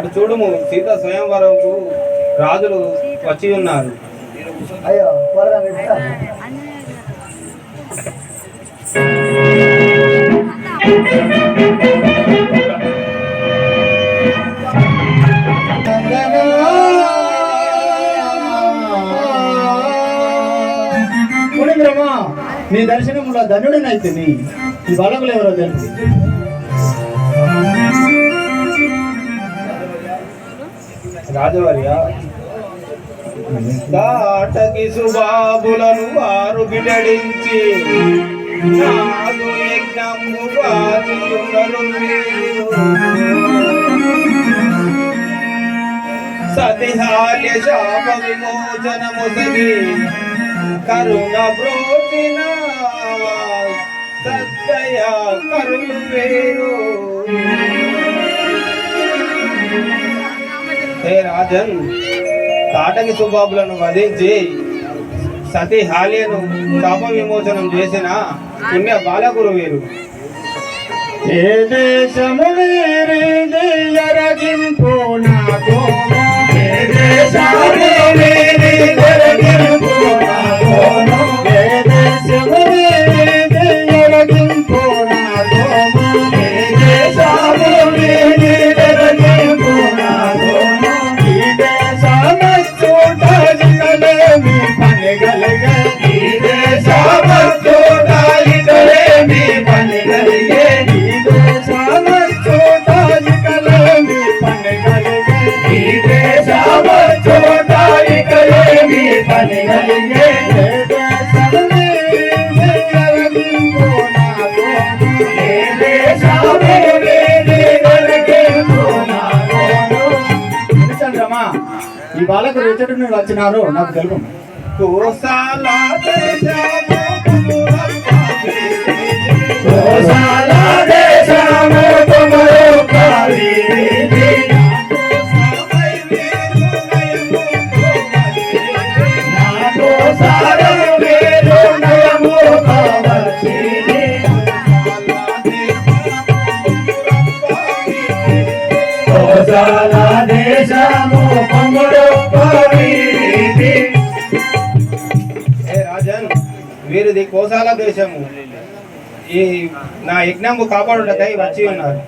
అటు చూడుము సీత స్వయంవరంకు రాజులు వచ్చి ఉన్నారు. అయ్యో బ్రహ్మా నీ దర్శనములో ధన్యుడినైతే నీ. ఈ బాలకులు ఎవరో తెలుసు. రాజవర్య దాటకి సుబాబులను వారు బిడడించి నాదు యజ్ఞము బాధియున్నరు మీరు. సతిహాల్య శాప విమోచనముసగి కరుణ బ్రోచిన సద్దయ కరులు వేరు హే రాజన్ తాటకి సుబాబులను వధించి సతీ హాలియను శాప విమోచనం చేసిన పుణ్య బాలకురు వీరు. ఏ ఈ బాలకు రుచడు నువ్వు వచ్చినారు నాకు తెలుపు కోసాలా దేశము రాజన్ వీరిది కోసాల దేశము. ఈ నా యజ్ఞము కాపాడుటకై వచ్చి ఉన్నారు.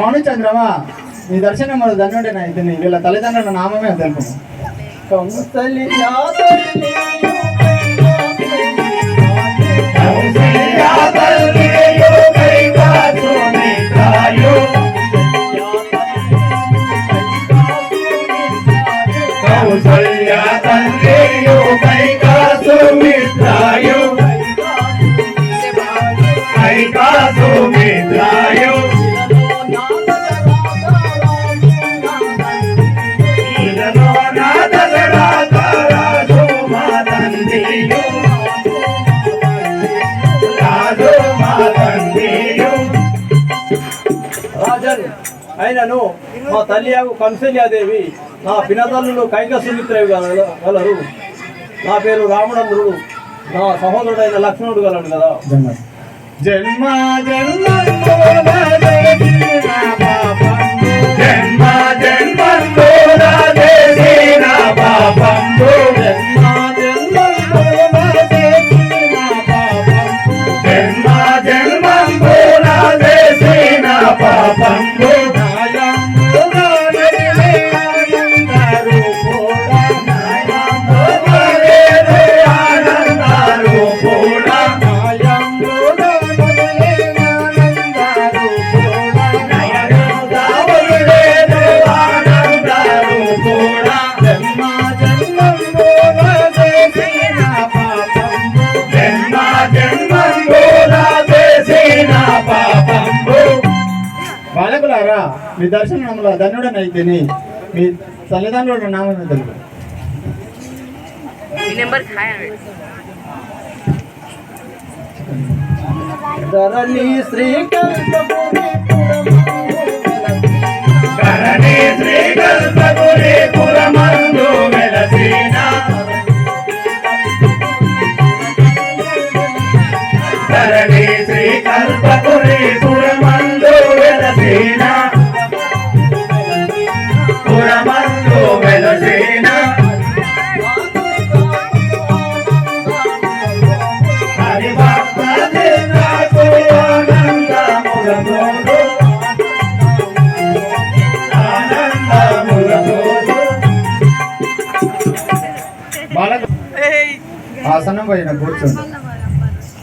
మౌని చంద్రమా నీ దర్శనం మన ధన్యుడేనా అయితే నీ వీళ్ళ తల్లిదండ్రుల నామమే తెలుపు కౌసల్యా కౌసల్యా కైకాసు మిత్రాయు మా అయినను మా తల్లి కౌశల్యాదేవి నా పినతల్లులు కైక సుమిత్రవి గలరు. నా పేరు రాముడంద్రుడు నా సహోదరుడైన లక్ష్మణుడు గలడు కదా. జన్మ జన్మ మీ దర్శనంలో ధన్యుడనైతే మీ తల్లిదండ్రుల హాయ్ అనండి ధరణి పురమందు వెలసిన శ్రీకల్పపురి ఆసనం పైన కూర్చోండి